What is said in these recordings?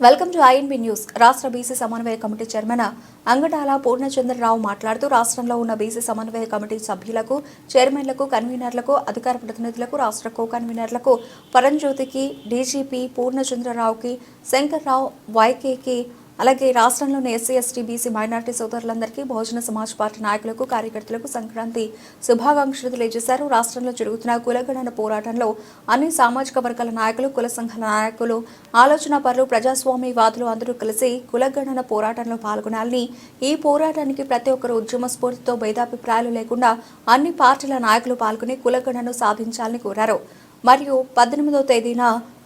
Welcome to INB news రాష్ట్ర BC సమన్వయ committee chairman Angadala Purnachandrarao మాట్లాడుతూ రాష్ట్రంలో ఉన్న బీసీ సమన్వయ కమిటీ సభ్యులకు చైర్మన్లకు కన్వీనర్లకు అధికార ప్రతినిధులకు రాష్ట్ర కో కన్వీనర్లకు పరంజ్యోతికి డీజీపీ పూర్ణచంద్రరావుకి శంకర్రావు వైకేకి అలాగే రాష్ట్రంలోని ఎస్సీ ఎస్టీ బీసీ మైనార్టీ సోదరులందరికీ బహుజన సమాజ్ పార్టీ నాయకులకు కార్యకర్తలకు సంక్రాంతి శుభాకాంక్షలు తెలియజేశారు. రాష్ట్రంలో జరుగుతున్న కులగణన పోరాటంలో అన్ని సామాజిక వర్గాల నాయకులు కుల సంఘాల నాయకులు ఆలోచన పరులు ప్రజాస్వామ్యవాదులు అందరూ కలిసి కులగణన పోరాటంలో పాల్గొనాలని ఈ పోరాటానికి ప్రతి ఒక్కరు ఉద్యమ స్ఫూర్తితో భేదాభిప్రాయాలు లేకుండా అన్ని పార్టీల నాయకులు పాల్గొని కులగణను సాధించాలని కోరారు. మరియు పద్దెనిమిదో తేదీన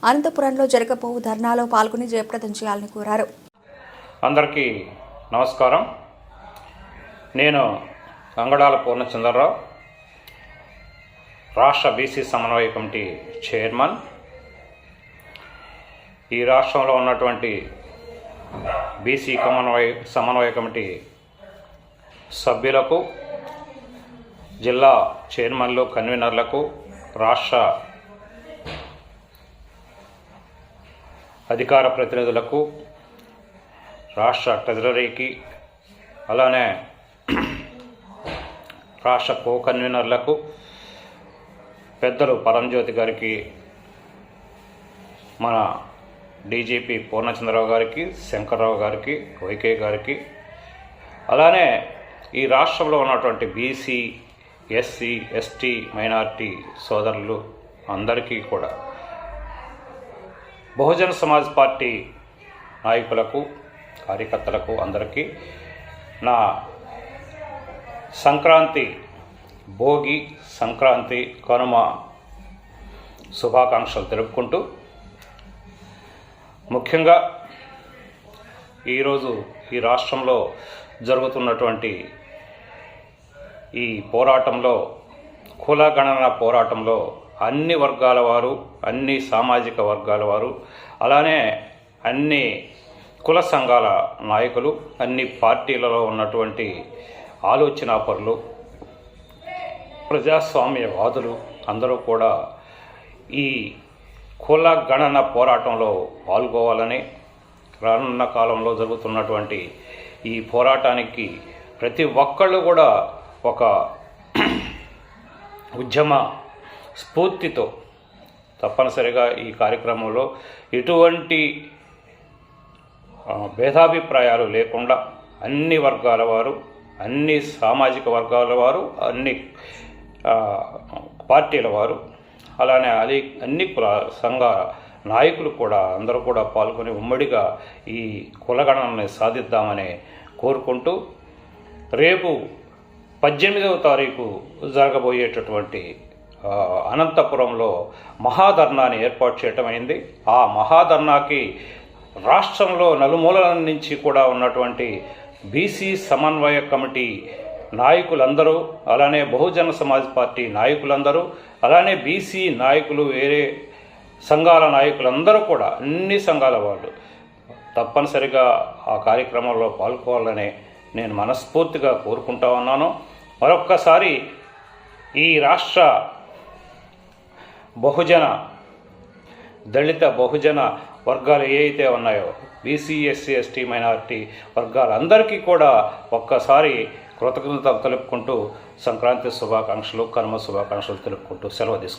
అనంతపురంలో జరగబో ధర్నాలో పాల్గొని జయప్రదం చేయాలని కోరారు. అందరికీ నమస్కారం. నేను అంగడాల పూర్ణచంద్రరావు రాష్ట్ర బీసీ సమన్వయ కమిటీ చైర్మన్. ఈ రాష్ట్రంలో ఉన్నటువంటి బీసీ సమన్వయ సమన్వయ కమిటీ సభ్యులకు జిల్లా చైర్మన్లు కన్వీనర్లకు రాష్ట్ర అధికార ప్రతినిధులకు రాష్ట్ర ట్రెజరీకి అలానే రాష్ట్ర కో కన్వీనర్లకు పెద్దలు పరంజ్యోతి గారికి మన డీజీపీ పూర్ణచంద్రరావు గారికి శంకర్రావు గారికి వైకే గారికి అలానే ఈ రాష్ట్రంలో ఉన్నటువంటి బీసీ ఎస్సీ ఎస్టీ మైనార్టీ సోదరులు అందరికీ కూడా బహుజన సమాజ్ పార్టీ నాయకులకు కార్యకర్తలకు అందరికీ నా సంక్రాంతి భోగి సంక్రాంతి కనుమ శుభాకాంక్షలు తెలుపుకుంటూ ముఖ్యంగా ఈరోజు ఈ రాష్ట్రంలో జరుగుతున్నటువంటి ఈ పోరాటంలో కుల గణన పోరాటంలో అన్ని వర్గాల వారు అన్ని సామాజిక వర్గాల వారు అలానే అన్ని కుల సంఘాల నాయకులు అన్ని పార్టీలలో ఉన్నటువంటి ఆలోచనాపరులు ప్రజాస్వామ్యవాదులు అందరూ కూడా ఈ కుల గణన పోరాటంలో పాల్గొవాలని రానున్న కాలంలో జరుగుతున్నటువంటి ఈ పోరాటానికి ప్రతి ఒక్కళ్ళు కూడా ఒక ఉద్యమ స్ఫూర్తితో తప్పనిసరిగా ఈ కార్యక్రమంలో ఎటువంటి భేదాభిప్రాయాలు లేకుండా అన్ని వర్గాల వారు అన్ని సామాజిక వర్గాల వారు అన్ని పార్టీల వారు అలానే అది అన్ని కుల సంఘ నాయకులు కూడా అందరూ కూడా పాల్గొని ఉమ్మడిగా ఈ కులగణనని సాధిద్దామని కోరుకుంటూ రేపు పద్దెనిమిదవ తారీఖు జరగబోయేటటువంటి అనంతపురంలో మహాధర్నాని ఏర్పాటు చేయటం అయింది ఆ మహాధర్నాకి రాష్ట్రంలో నలుమూలల నుంచి కూడా ఉన్నటువంటి బీసీ సమన్వయ కమిటీ నాయకులందరూ అలానే బహుజన సమాజ్ పార్టీ నాయకులందరూ అలానే బీసీ నాయకులు వేరే సంఘాల నాయకులందరూ కూడా అన్ని సంఘాల వాళ్ళు తప్పనిసరిగా ఆ కార్యక్రమంలో పాల్గొవాలని నేను మనస్ఫూర్తిగా కోరుకుంటా ఉన్నాను. మరొక్కసారి ఈ రాష్ట్ర బహుజన దళిత బహుజన వర్గాలు ఏవైతే ఉన్నాయో బీసీ ఎస్సీ ఎస్టీ మైనారిటీ వర్గాలందరికీ కూడా ఒక్కసారి కృతజ్ఞతలు తెలుపుకుంటూ సంక్రాంతి శుభాకాంక్షలు కనుమ శుభాకాంక్షలు తెలుపుకుంటూ సెలవు తీసుకుంటాం